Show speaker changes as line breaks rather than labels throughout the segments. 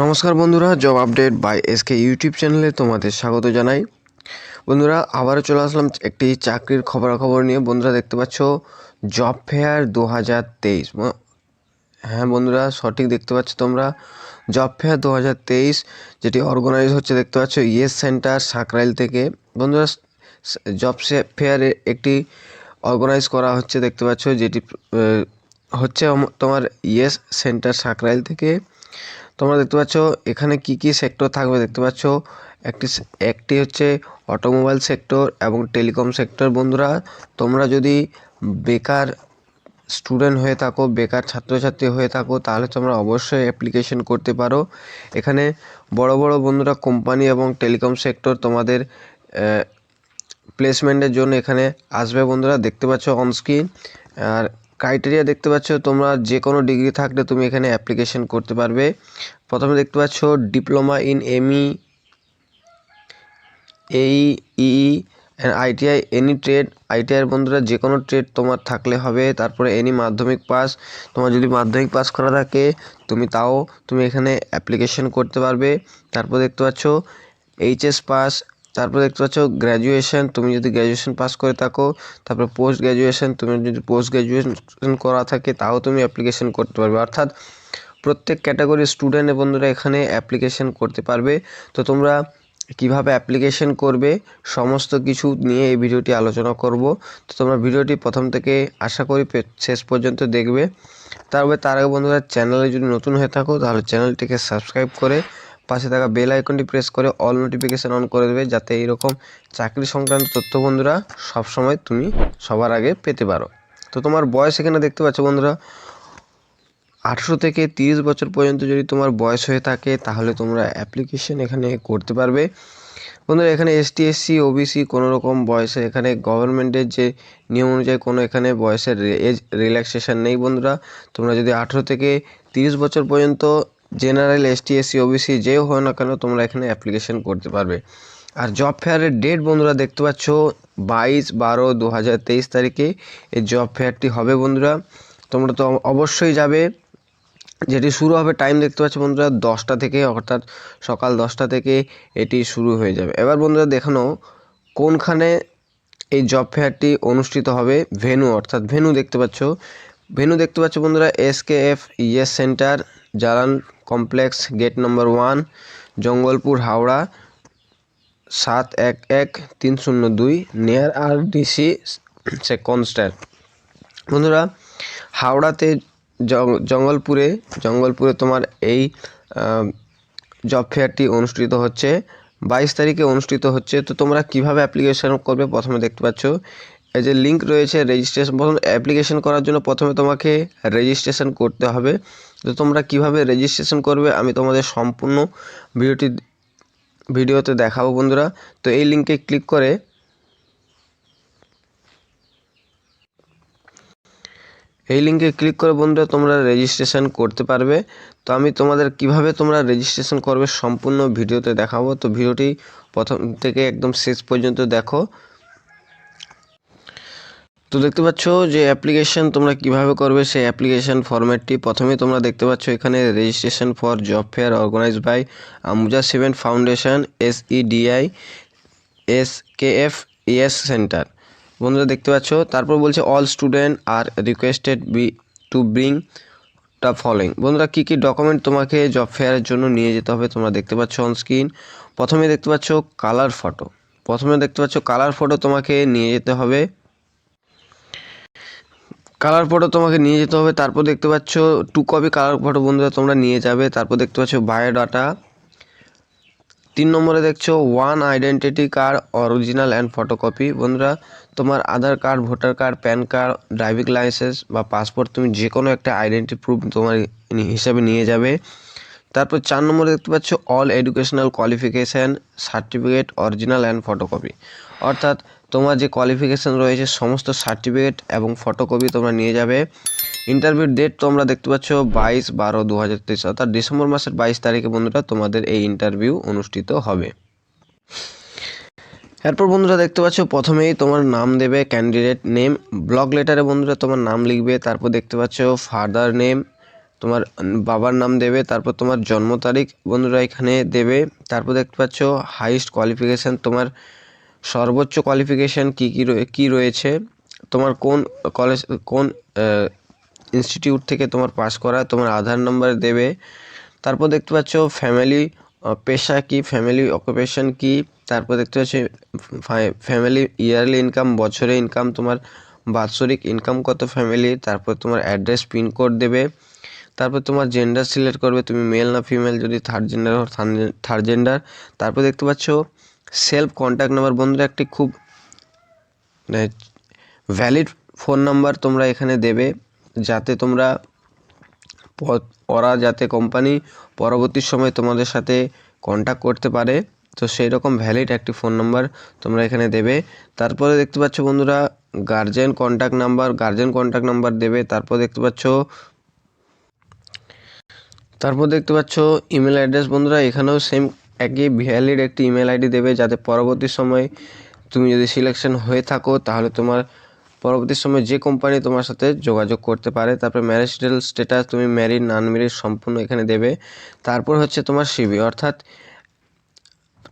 নমস্কার বন্ধুরা job update by S K YouTube চ্যানেলে তোমাদের স্বাগত জানাই। বন্ধুরা, আবারও চলে আসলাম একটি চাকরির খবরাখবর নিয়ে। বন্ধুরা, দেখতে পাচ্ছ জব ফেয়ার দু হাজার তেইশ হ্যাঁ বন্ধুরা, সঠিক দেখতে পাচ্ছ তোমরা। জব ফেয়ার দু হাজার তেইশ, যেটি অর্গানাইজ হচ্ছে, দেখতে পাচ্ছ, ইয়েস সেন্টার, সাকরাইল থেকে। বন্ধুরা জব ফেয়ারে একটি অর্গানাইজ করা হচ্ছে, দেখতে পাচ্ছ, যেটি হচ্ছে তোমার ইয়েস সেন্টার, সাকরাইল থেকে। তোমরা দেখতে পাচ্ছ, এখানে কি কি সেক্টর থাকবে দেখতে পাচ্ছ। একটি একটি হচ্ছে অটোমোবাইল সেক্টর এবং টেলিকম সেক্টর বন্ধুরা, তোমরা যদি বেকার স্টুডেন্ট হয়ে থাকো, বেকার ছাত্রছাত্রী হয়ে থাকো, তাহলে তোমরা অবশ্যই অ্যাপ্লিকেশন করতে পারো। এখানে বড় বড় বন্ধুরা কোম্পানি এবং টেলিকম সেক্টর তোমাদের প্লেসমেন্টের জন্য এখানে আসবে বন্ধুরা। দেখতে পাচ্ছ অনস্ক্রিন আর ক্রাইটেরিয়া দেখতে পাচ্ছ, তোমরা যে কোনো ডিগ্রি থাকলে তুমি এখানে অ্যাপ্লিকেশন করতে পারবে। প্রথমে দেখতে পাচ্ছ ডিপ্লোমা ইন এমই এই E I T I any trade আইটিআইয়ের বন্ধুরা যে কোনো ট্রেড তোমার থাকলে হবে। তারপরে এনি মাধ্যমিক পাস তোমার যদি মাধ্যমিক পাস করা থাকে, তুমি তাও তুমি এখানে অ্যাপ্লিকেশন করতে পারবে। তারপর দেখতে পাচ্ছ এইচএস পাস তারপর দেখতে পাচ্ছ গ্র্যাজুয়েশন তুমি যদি গ্র্যাজুয়েশন পাস করে থাকো, তারপর পোস্ট গ্র্যাজুয়েশন তুমি যদি পোস্ট গ্র্যাজুয়েশন করা থাকে, তাও তুমি অ্যাপ্লিকেশন করতে পারবে। অর্থাৎ প্রত্যেক ক্যাটাগরির স্টুডেন্ট বন্ধুরা এখানে অ্যাপ্লিকেশন করতে পারবে। তো তোমরা কীভাবে অ্যাপ্লিকেশন করবে, সমস্ত কিছু নিয়ে এই ভিডিওটি আলোচনা করব। তো তোমরা ভিডিওটি প্রথম থেকে আশা করি শেষ পর্যন্ত দেখবে। তারপরে তার আগে বন্ধুরা চ্যানেলে যদি নতুন হয়ে থাকো, তাহলে চ্যানেলটিকে সাবস্ক্রাইব করে পাশে থাকা বেল আইকনটি প্রেস করে অল নোটিফিকেশান অন করে দেবে, যাতে এইরকম চাকরি সংক্রান্ত তথ্য বন্ধুরা সবসময় তুমি সবার আগে পেতে পারো। তো তোমার বয়স এখানে দেখতে পাচ্ছ বন্ধুরা আঠেরো থেকে তিরিশ বছর পর্যন্ত যদি তোমার বয়স হয়ে থাকে, তাহলে তোমরা অ্যাপ্লিকেশন এখানে করতে পারবে। বন্ধুরা, এখানে এস এসটি এসসি ওবিসি কোনো রকম বয়সে এখানে গভর্নমেন্টের যে নিয়ম অনুযায়ী কোনো এখানে বয়সের এজ রিল্যাক্সেশন নেই বন্ধুরা। তোমরা যদি আঠেরো থেকে তিরিশ বছর পর্যন্ত জেনারেল এসটি এসসি ওবিসি, যে হয় না কেন তোমরা এখানে অ্যাপ্লিকেশন করতে পারবে। আর জব ফেয়ারের ডেট বন্ধুরা দেখতে পাচ্ছ, বাইশ বারো দু হাজার তেইশ তারিখে এই জব ফেয়ারটি হবে বন্ধুরা। তোমরা তো অবশ্যই যাবে। যেটি শুরু হবে টাইম দেখতে পাচ্ছ বন্ধুরা, দশটা থেকে, অর্থাৎ সকাল দশটা থেকে এটি শুরু হয়ে যাবে। এবার বন্ধুরা দেখানো কোনখানে এই জব ফেয়ারটি অনুষ্ঠিত হবে। ভেনু, অর্থাৎ ভেনু দেখতে পাচ্ছ। ভেনু দেখতে পাচ্ছ বন্ধুরা S K F E S centre Jalan complex, gate number one, Jangalpur, Howrah, সাত এক এক তিন শূন্য দুই, নিয়ার আর ডিসি সে কনস্ট্যান্ট বন্ধুরা, হাওড়াতে জঙ্গলপুরে জঙ্গলপুরে তোমার এই জব ফেয়ারটি অনুষ্ঠিত হচ্ছে। বাইশ তারিখে অনুষ্ঠিত হচ্ছে। তো তোমরা কীভাবে অ্যাপ্লিকেশন করবে? প্রথমে দেখতে পাচ্ছ এই যে লিঙ্ক রয়েছে রেজিস্ট্রেশন প্রথম অ্যাপ্লিকেশন করার জন্য প্রথমে তোমাকে রেজিস্ট্রেশন করতে হবে। তো তোমরা কীভাবে রেজিস্ট্রেশন করবে আমি তোমাদের সম্পূর্ণ ভিডিওটি, ভিডিওতে দেখাবো বন্ধুরা। তো এই লিঙ্কে ক্লিক করে এই লিঙ্কে ক্লিক করে বন্ধুরা তোমরা রেজিস্ট্রেশন করতে পারবে। তো আমি তোমাদের কীভাবে তোমরা রেজিস্ট্রেশন করবে সম্পূর্ণ ভিডিওতে দেখাবো। তো ভিডিওটি প্রথম থেকে একদম শেষ পর্যন্ত দেখো। তো দেখতে পাচ্ছ যে অ্যাপ্লিকেশন তোমরা কীভাবে করবে? সেই অ্যাপ্লিকেশন ফরম্যাটটি প্রথমে তোমরা দেখতে পাচ্ছ এখানে registration for job fair organise by Ambuja cement foundation S E D I S K F E S centre বন্ধুরা, দেখতে পাচ্ছ? তারপর বলছে all student are requested be to bring the following বন্ধুরা, কী কী ডকুমেন্ট তোমাকে জব ফেয়ারের জন্য নিয়ে যেতে হবে তোমরা দেখতে পাচ্ছ অন স্ক্রিন প্রথমে দেখতে পাচ্ছ কালার ফটো প্রথমে দেখতে পাচ্ছ কালার ফটো তোমাকে নিয়ে যেতে হবে। কালার ফটো তোমাকে নিয়ে যেতে হবে। তারপর দেখতে পাচ্ছ টু কপি কালার ফটো বন্ধুরা তোমরা নিয়ে যাবে। তারপর দেখতে পাচ্ছ বায়োডাটা তিন নম্বরে দেখছ one identity card original and photocopy বন্ধুরা, তোমার Aadhaar card voter card PAN card driving licence বা পাসপোর্ট তুমি যে কোনো একটা আইডেন্টি প্রুফ তোমার হিসাবে নিয়ে যাবে। তারপর চার নম্বরে দেখতে পাচ্ছ all educational qualification certificate original and photocopy অর্থাৎ তোমার যে কোয়ালিফিকেশান রয়েছে, সমস্ত সার্টিফিকেট এবং ফটোকপি তোমরা নিয়ে যাবে। ইন্টারভিউর ডেট তোমরা দেখতে পাচ্ছ বাইশ বারো দু হাজার তেইশ, অর্থাৎ ডিসেম্বর মাসের বাইশ তারিখে বন্ধুরা তোমাদের এই ইন্টারভিউ অনুষ্ঠিত হবে। এরপর বন্ধুরা দেখতে পাচ্ছ, প্রথমেই তোমার নাম দেবে ক্যান্ডিডেট নেম ব্লক লেটারে বন্ধুরা তোমার নাম লিখবে, তারপর দেখতে পাচ্ছ ফাদার নেম তোমার বাবার নাম দেবে, তারপর তোমার জন্ম তারিখ বন্ধুরা এখানে দেবে, তারপর দেখতে পাচ্ছ হাইস্ট কোয়ালিফিকেশান তোমার সর্বোচ্চ কোয়ালিফিকেশান কী কী কী রয়েছে? তোমার কোন কলেজ কোন ইনস্টিটিউট থেকে তোমার পাস করা, তোমার আধার নাম্বার দেবে। তারপর দেখতে পাচ্ছ ফ্যামিলি পেশা কি ফ্যামিলি অকুপেশন কি। তারপর দেখতে পাচ্ছি ফ্যামিলি ইয়ারলি ইনকাম বছরে ইনকাম তোমার বাৎসরিক ইনকাম কত ফ্যামিলি তারপর তোমার অ্যাড্রেস পিনকোড দেবে। তারপর তোমার জেন্ডার সিলেক্ট করবে, তুমি মেল না ফিমেল যদি থার্ড জেন্ডার থার্ড জেন্ডার তারপর দেখতে পাচ্ছ সেলফ কন্ট্যাক্ট নাম্বার বন্ধুরা, একটি খুব মানে ভ্যালিড ফোন নাম্বার তোমরা এখানে দেবে, যাতে তোমরা ওরা যাতে কোম্পানি পরবর্তী সময় তোমাদের সাথে কন্ট্যাক্ট করতে পারে। তো সেই রকম ভ্যালিড একটি ফোন নাম্বার তোমরা এখানে দেবে। তারপরে দেখতে পাচ্ছ বন্ধুরা guardian contact number guardian contact number দেবে। তারপর দেখতে পাচ্ছ, তারপর দেখতে পাচ্ছ ইমেল অ্যাড্রেস বন্ধুরা, এখানেও সেম একই ভ্যালিড একটি ইমেল আইডি দেবে যাতে পরবর্তী সময় তুমি যদি সিলেকশন হয়ে থাকো, তাহলে তোমার পরবর্তী সময় যে কোম্পানি তোমার সাথে যোগাযোগ করতে পারে, তারপর ম্যারিটাল স্ট্যাটাস তুমি ম্যারিড নান ম্যারিড সম্পূর্ণ এখানে দেবে। তারপর হচ্ছে তোমার সিবি অর্থাৎ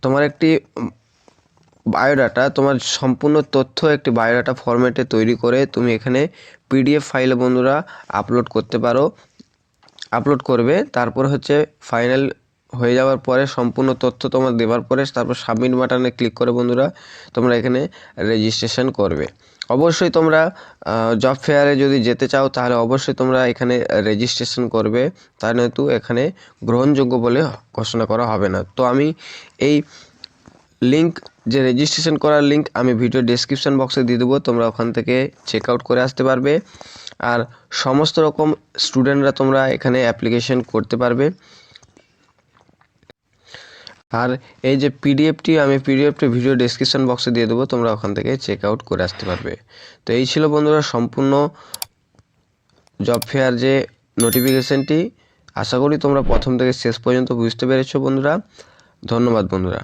তোমার একটি বায়োডাটা তোমার সম্পূর্ণ তথ্য একটি বায়োডাটা ফরম্যাটে তৈরি করে তুমি এখানে পিডিএফ ফাইলে বন্ধুরা আপলোড করতে পারো। আপলোড করবে, তারপর হচ্ছে ফাইনাল হয়ে যাওয়ার পরে সম্পূর্ণ তথ্য তোমার দেওয়ার পরে তারপর সাবমিট বাটনে ক্লিক করে বন্ধুরা, তোমরা এখানে রেজিস্ট্রেশন করবে। অবশ্যই তোমরা জব ফেয়ারে যদি যেতে চাও তাহলে অবশ্যই তোমরা এখানে রেজিস্ট্রেশন করবে। তা নয়তো এখানে গ্রহণযোগ্য বলে ঘোষণা করা হবে না। তো আমি এই লিঙ্ক যে রেজিস্ট্রেশন করার লিঙ্ক আমি ভিডিও ডিসক্রিপশান বক্সে দিয়ে দেবো, তোমরা ওখান থেকে চেক আউট করে আসতে পারবে। আর সমস্ত রকম স্টুডেন্টরা তোমরা এখানে অ্যাপ্লিকেশন করতে পারবে। আর এই যে পিডিএফটি আমি পিডিএফটি ভিডিও ডিসক্রিপশান বক্সে দিয়ে দেবো, তোমরা ওখান থেকে চেক আউট করে আসতে পারবে। তো এই ছিল বন্ধুরা সম্পূর্ণ জব ফেয়ার যে নোটিফিকেশানটি আশা করি তোমরা প্রথম থেকে শেষ পর্যন্ত বুঝতে পেরেছ বন্ধুরা। ধন্যবাদ বন্ধুরা।